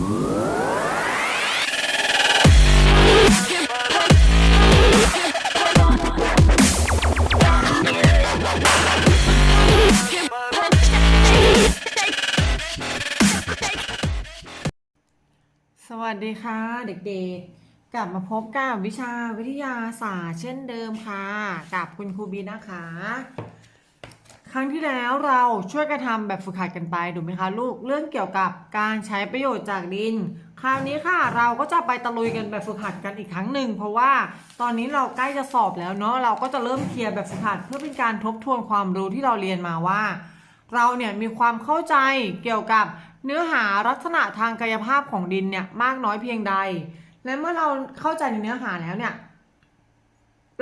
สวัสดีค่ะเด็กๆกลับมาพบกับวิชาวิทยาศาสตร์เช่นเดิมค่ะ กับคุณครูบีนะคะ ครั้งที่แล้วเราช่วยกันทำแบบฝึกหัดกันไปถูกไหมคะลูก เรื่องเกี่ยวกับการใช้ประโยชน์จากดิน คราวนี้ค่ะเราก็จะไปตะลุยกันแบบฝึกหัดกันอีกครั้งหนึ่ง เพราะว่าตอนนี้เราใกล้จะสอบแล้วเนาะเราก็จะเริ่มเคลียร์แบบฝึกหัดเพื่อเป็นการทบทวนความรู้ที่เราเรียนมาว่า เราเนี่ยมีความเข้าใจเกี่ยวกับเนื้อหาลักษณะทางกายภาพของดินเนี่ยมากน้อยเพียงใด และเมื่อเราเข้าใจในเนื้อหาแล้วเนี่ย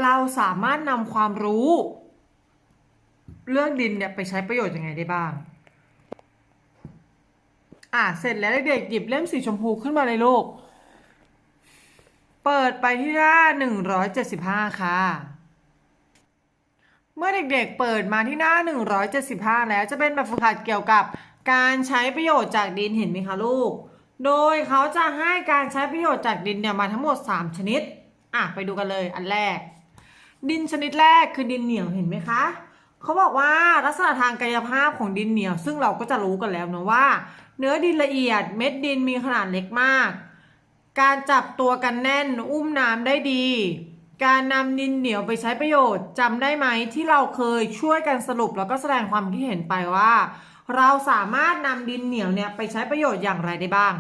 เราสามารถนำความรู้ เรื่องดินเนี่ยไปใช้ประโยชน์ยังไงได้บ้าง อะเสร็จแล้วเด็กๆหยิบเล่มสีชมพูขึ้นมาเลยลูก เปิดไปที่หน้า175ค่ะ เมื่อเด็กๆเปิดมาที่หน้า175แล้วจะเป็นแบบฝึกหัดเกี่ยวกับการใช้ประโยชน์จากดินเห็นไหมคะลูก โดยเขาจะให้การใช้ประโยชน์จากดินเนี่ยมาทั้งหมด 3 ชนิด อะไปดูกันเลยอันแรก ดินชนิดแรกคือดินเหนียวเห็นไหมคะ เขาบอกว่าลักษณะทางกายภาพของดินเหนียว ซึ่งเราก็จะรู้กันแล้วนะว่า เนื้อดินละเอียดเม็ดดินมีขนาดเล็กมาก การจับตัวกันแน่นอุ้มน้ำได้ดี การนำดินเหนียวไปใช้ประโยชน์จำได้ไหมที่เราเคยช่วยกันสรุปแล้วก็แสดงความคิดเห็นไปว่า เราสามารถนำดินเหนียวเนี่ยไปใช้ประโยชน์อย่างไรได้บ้าง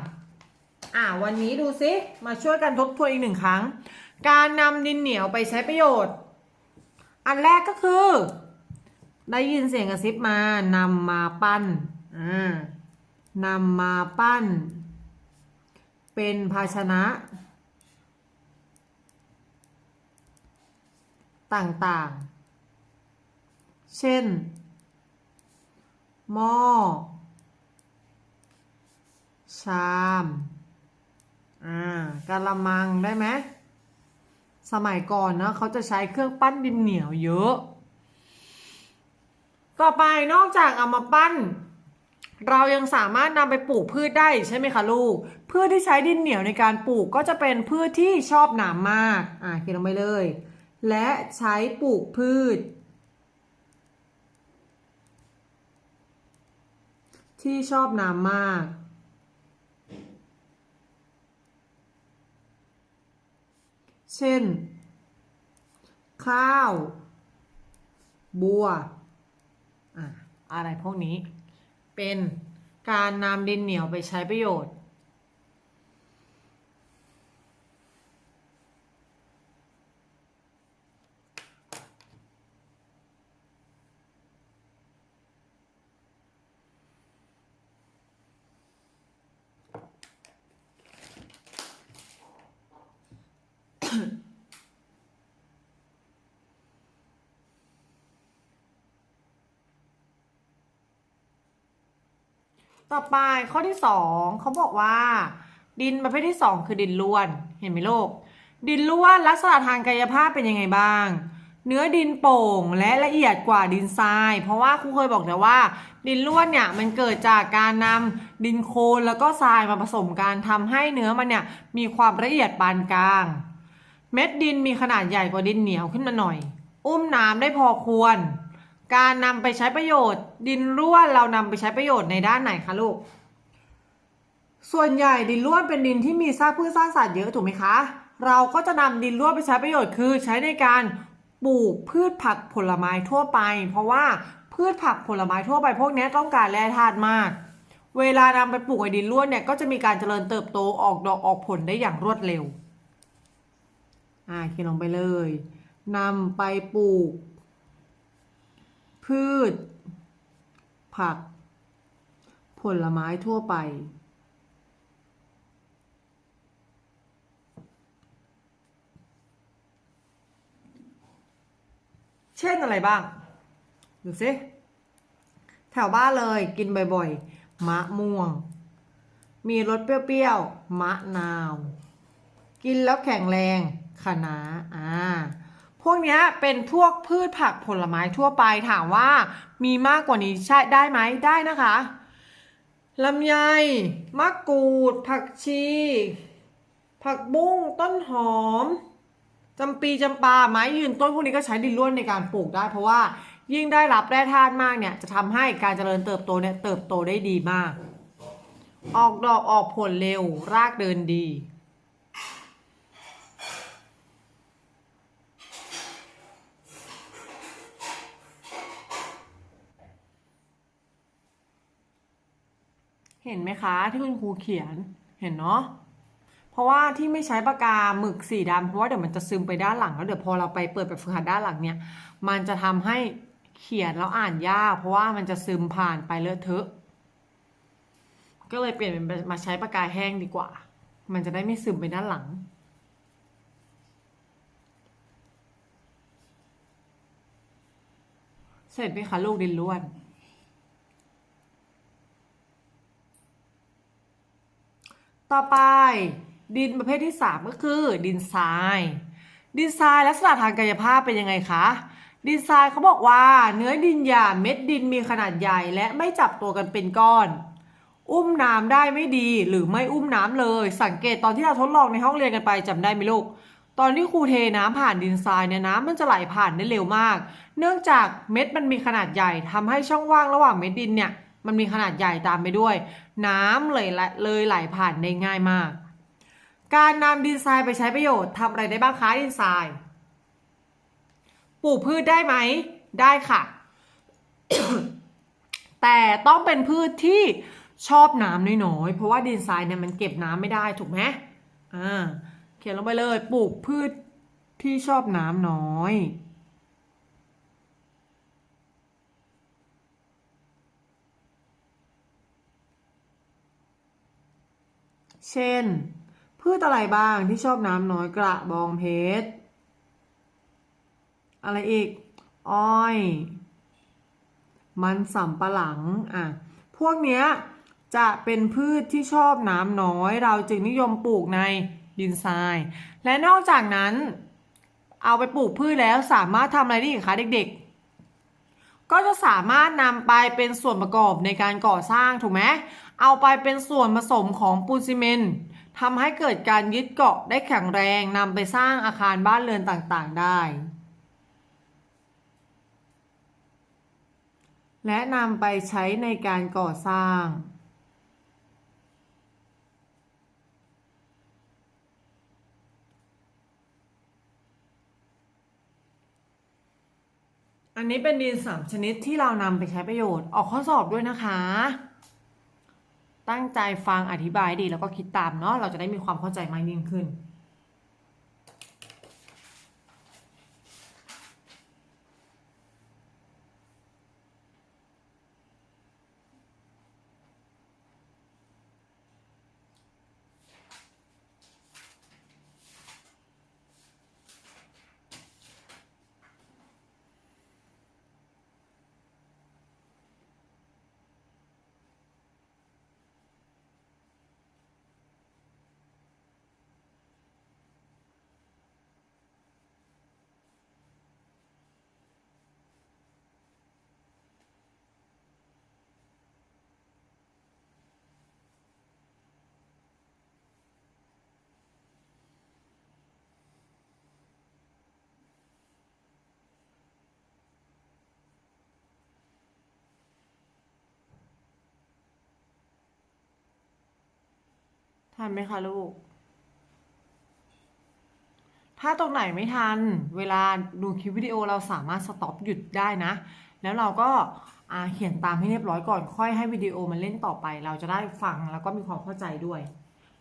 อ่าวันนี้ดูซิมาช่วยกันทบทวนอีกหนึ่งครั้ง การนำดินเหนียวไปใช้ประโยชน์ อันแรกก็คือ ได้ยินเสียงกระซิบมานำมาปั้นอ่านำมาปั้น เป็นภาชนะ ต่างๆ เช่น หม้อ ชาม อ่ากะละมังได้ไหม สมัยก่อนนะเขาจะใช้เครื่องปั้นดินเหนียวเยอะ ต่อไปนอกจากเอามาปั้น เรายังสามารถนำไปปลูกพืชได้ใช่ไหมคะลูกพืชที่ใช้ดินเหนียวในการปลูกก็จะเป็นพืชที่ชอบน้ำมาก อ่าเขียนลงไปเลย และใช้ปลูกพืช ที่ชอบน้ำมากเช่น ข้าว บัว อะอะไรพวกนี้ เป็นการนำดินเหนียวไปใช้ประโยชน์ ต่อไปข้อที่สองเขาบอกว่า ดินประเภทที่สองคือดินล้วน เห็นไหมโลก ดินล้วนลักษณะทางกายภาพเป็นยังไงบ้าง เนื้อดินโป่งและละเอียดกว่าดินทราย เพราะว่าครูเคยบอกแล้วว่า ดินล้วนเนี่ยมันเกิดจากการนำดินโคลนแล้วก็ทรายมาผสมกันทำให้เนื้อมันเนี่ยมีความละเอียดปานกลาง เม็ดดินมีขนาดใหญ่กว่าดินเหนียวขึ้นมาหน่อย อุ้มน้ำได้พอควร การนำไปใช้ประโยชน์ ดินร่วนเรานำไปใช้ประโยชน์ในด้านไหนคะลูก ส่วนใหญ่ดินร่วนเป็นดินที่มีซากพืชซากสัตว์เยอะถูกไหมคะ เราก็จะนำดินร่วนไปใช้ประโยชน์คือใช้ในการปลูกพืชผักผลไม้ทั่วไป เพราะว่าพืชผักผลไม้ทั่วไปพวกนี้ต้องการแร่ธาตุมาก เวลานำไปปลูกในดินร่วนเนี่ยก็จะมีการเจริญเติบโตออกดอกออกผลได้อย่างรวดเร็ว อ่าเขียนลงไปเลยนำไปปลูก พืช ผัก ผลไม้ทั่วไป เช่นอะไรบ้าง ดูสิ แถวบ้านเลยกินบ่อยๆ มะม่วง มีรสเปรี้ยวๆ มะนาว กินแล้วแข็งแรงคะน้าอ่า พวกนี้เป็นพวกพืชผักผลไม้ทั่วไปถามว่ามีมากกว่านี้ใช่ได้ไหมได้นะคะลำไยมะกรูด ผักชี ผักบุ้งต้นหอมจำปีจำปาไม้ยืนต้นพวกนี้ก็ใช้ดินร่วนในการปลูกได้ เพราะว่ายิ่งได้รับแร่ธาตุมากเนี่ยจะทำให้การเจริญเติบโตเนี่ยเติบโตได้ดีมาก ออกดอกออกผลเร็วรากเดินดี เห็นไหมคะที่คุณครูเขียนเห็นเนาะเพราะว่าที่ไม่ใช้ปากกาหมึกสีดำเพราะว่าเดี๋ยวมันจะซึมไปด้านหลัง แล้วเดี๋ยวพอเราไปเปิดแบบฝึกหัดด้านหลังเนี่ย มันจะทำให้เขียนแล้วอ่านยากเพราะว่ามันจะซึมผ่านไปเลอะเทอะ ก็เลยเปลี่ยนเป็นมาใช้ปากกาแห้งดีกว่า มันจะได้ไม่ซึมไปด้านหลังเสร็จไหมคะลูกดินล้วน ต่อไป ดินประเภทที่ 3 ก็คือ ดินทราย ดินทรายลักษณะทางกายภาพเป็นยังไงคะ ดินทรายเขาบอกว่า เนื้อดินหยาบเม็ดดินมีขนาดใหญ่และไม่จับตัวกันเป็นก้อน อุ้มน้ำได้ไม่ดีหรือไม่อุ้มน้ำเลย สังเกตตอนที่เราทดลองในห้องเรียนกันไปจำได้ไหมลูกตอนที่ครูเทน้ำผ่านดินทรายเนี่ยน้ำมันจะไหลผ่านได้เร็วมาก เนื่องจากเม็ดมันมีขนาดใหญ่ทำให้ช่องว่างระหว่างเม็ดดินเนี่ย มันมีขนาดใหญ่ตามไปด้วย น้ำเลยไหลเลยไหลผ่านได้ง่ายมาก การนำดินทรายไปใช้ประโยชน์ทำอะไรได้บ้างคะดินทรายปลูกพืชได้ไหม ได้ค่ะ แต่ต้องเป็นพืชที่ชอบน้ำน้อยๆ เพราะว่าดินทรายเนี่ยมันเก็บน้ำไม่ได้ถูกไหมอ่า เขียนลงไปเลย ปลูกพืชที่ชอบน้ำน้อย เช่น พืชอะไรบ้างที่ชอบน้ำน้อยกระบองเพชร อะไรอีก อ้อย มันสำปะหลัง อะ พวกเนี้ยจะเป็นพืชที่ชอบน้ำน้อย เราจึงนิยมปลูกในดินทราย และนอกจากนั้น เอาไปปลูกพืชแล้วสามารถทำอะไรได้อีกคะเด็กๆ ก็จะสามารถนำไปเป็นส่วนประกอบในการก่อสร้างถูกไหมเอาไปเป็นส่วนผสมของปูนซีเมนต์ทำให้เกิดการยึดเกาะได้แข็งแรงนำไปสร้างอาคารบ้านเรือนต่างๆ ได้ และนำไปใช้ในการก่อสร้าง อันนี้เป็นดินสามชนิดที่เรานำไปใช้ประโยชน์ ออกข้อสอบด้วยนะคะ ตั้งใจฟังอธิบายดีแล้วก็คิดตามเนาะเราจะได้มีความเข้าใจมากยิ่งขึ้น ทันไหมคะลูก ถ้าตรงไหนไม่ทัน เวลาดูคลิปวิดีโอเราสามารถสต็อปหยุดได้นะ แล้วเราก็เขียนตามให้เรียบร้อยก่อนค่อยให้วิดีโอมันเล่นต่อไป เราจะได้ฟังแล้วก็มีความเข้าใจด้วย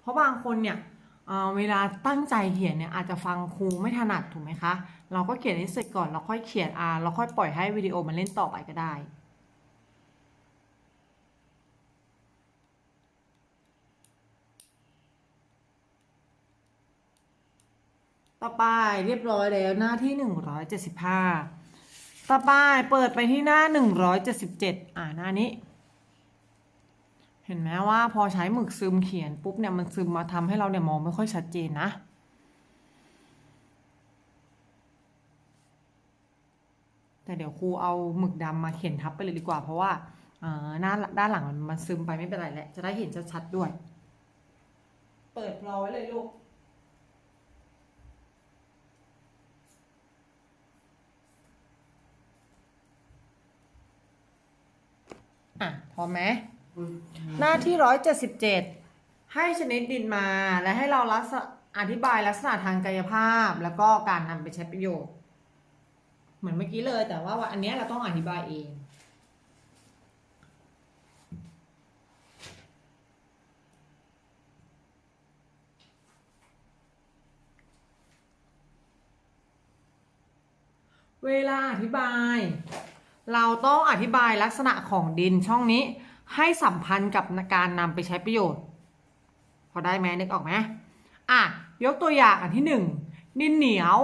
เพราะบางคนเนี่ยเวลาตั้งใจเขียนเนี่ยอาจจะฟังครูไม่ถนัดถูกไหมคะ เราก็เขียนให้เสร็จก่อนเราค่อยเขียนอ่าเราค่อยปล่อยให้วิดีโอมันเล่นต่อไปก็ได้ ต่อไปเรียบร้อยแล้วหน้าที่ 175 ต่อไปเปิดไปที่หน้า 177 อ่าหน้านี้ เห็นไหมว่าพอใช้หมึกซึมเขียนปุ๊บเนี่ยมันซึมมาทำให้เราเนี่ยมองไม่ค่อยชัดเจนนะแต่เดี๋ยวครูเอาหมึกดำมาเขียนทับไปเลยดีกว่า เพราะว่าอ่าหน้าด้านหลังมันมันซึมไปไม่เป็นไรแหละจะได้เห็นชัดๆด้วย เปิดรอไว้เลยลูก อะพอไหมหน้าที่ร้อยเจ็ดสิบเจ็ดให้ชนิดดินมาและให้เราลักษณะอธิบายลักษณะทางกายภาพ แล้วก็การนำไปใช้ประโยชน์ เหมือนเมื่อกี้เลยแต่ว่าอันเนี้ยเราต้องอธิบายเองเวลาอธิบาย เราต้องอธิบายลักษณะของดินช่องนี้ให้สัมพันธ์กับการนำไปใช้ประโยชน์ พอได้ไหมนึกออกไหมอะ ยกตัวอย่างอันที่หนึ่งดินเหนียว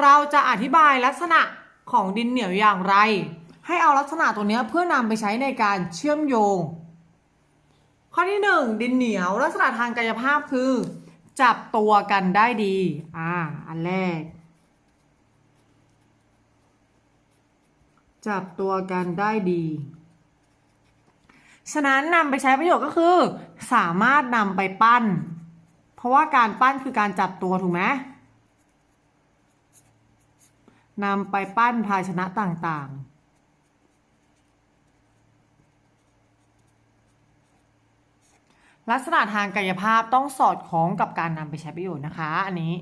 เราจะอธิบายลักษณะของดินเหนียวอย่างไร ให้เอาลักษณะตัวเนี้ยเพื่อนำไปใช้ในการเชื่อมโยง ข้อที่หนึ่งดินเหนียวลักษณะทางกายภาพคือ จับตัวกันได้ดี อ่า อันแรก จับตัวกันได้ดี ฉะนั้นนำไปใช้ประโยชน์ก็คือ สามารถนำไปปั้น เพราะว่าการปั้นคือการจับตัวถูกไหมนำไปปั้นภาชนะต่างๆลักษณะทางกายภาพต้องสอดคล้องกับการนำไปใช้ประโยชน์นะคะ อันนี้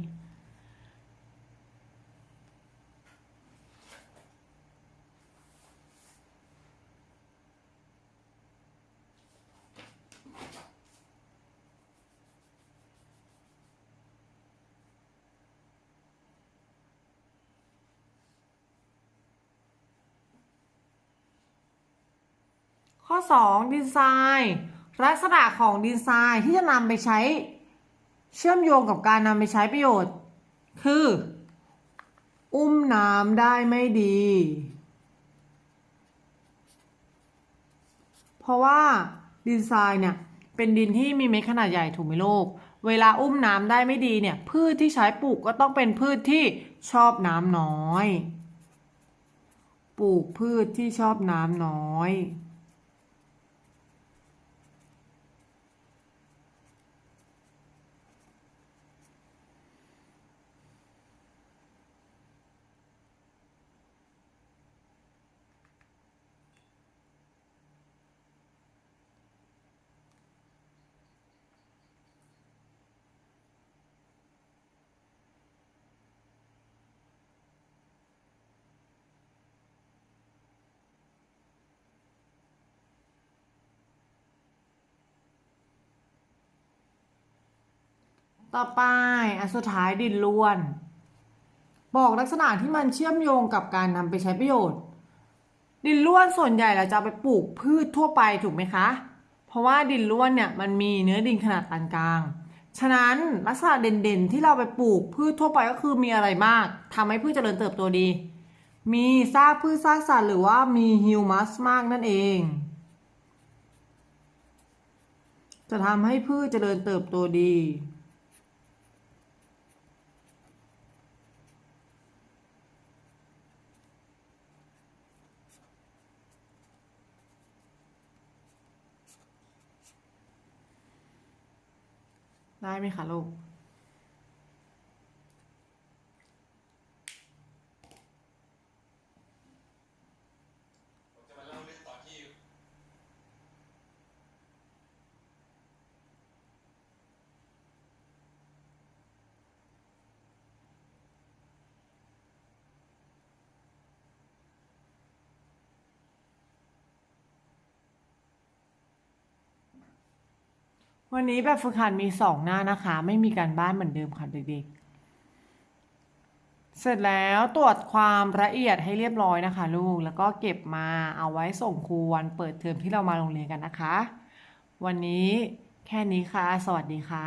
ข้อ 2 ดีไซน์ ลักษณะของดีไซน์ที่จะนำไปใช้เชื่อมโยงกับการนำไปใช้ประโยชน์ คือ อุ้มน้ำได้ไม่ดี เพราะว่าดินทรายเนี่ยเป็นดินที่มีเม็ดขนาดใหญ่ถูกไหมลูกเวลาอุ้มน้ำได้ไม่ดีเนี่ยพืชที่ใช้ปลูกก็ต้องเป็นพืชที่ชอบน้ำน้อย ปลูกพืชที่ชอบน้ำน้อย ต่อไปอันสุดท้ายดินล้วน บอกลักษณะที่มันเชื่อมโยงกับการนำไปใช้ประโยชน์ ดินล้วนส่วนใหญ่เราจะเอาไปปลูกพืชทั่วไปถูกไหมคะ เพราะว่าดินล้วนเนี่ยมันมีเนื้อดินขนาดปานกลาง ฉะนั้นลักษณะเด่นๆ ที่เราไปปลูกพืชทั่วไปก็คือมีอะไรมากทำให้พืชเจริญเติบโตดี มีซากพืชซากสัตว์หรือว่ามีฮิวมัสมากนั่นเอง จะทำให้พืชเจริญเติบโตดี ได้ไหมคะลูก วันนี้แบบฝึกหัดมีสองหน้านะคะ ไม่มีการบ้านเหมือนเดิมค่ะเด็กๆ เสร็จแล้วตรวจความละเอียดให้เรียบร้อยนะคะ ลูกแล้วก็เก็บมาเอาไว้ส่งครูวันเปิดเทอมที่เรามาโรงเรียนกันนะคะ วันนี้แค่นี้ค่ะ สวัสดีค่ะ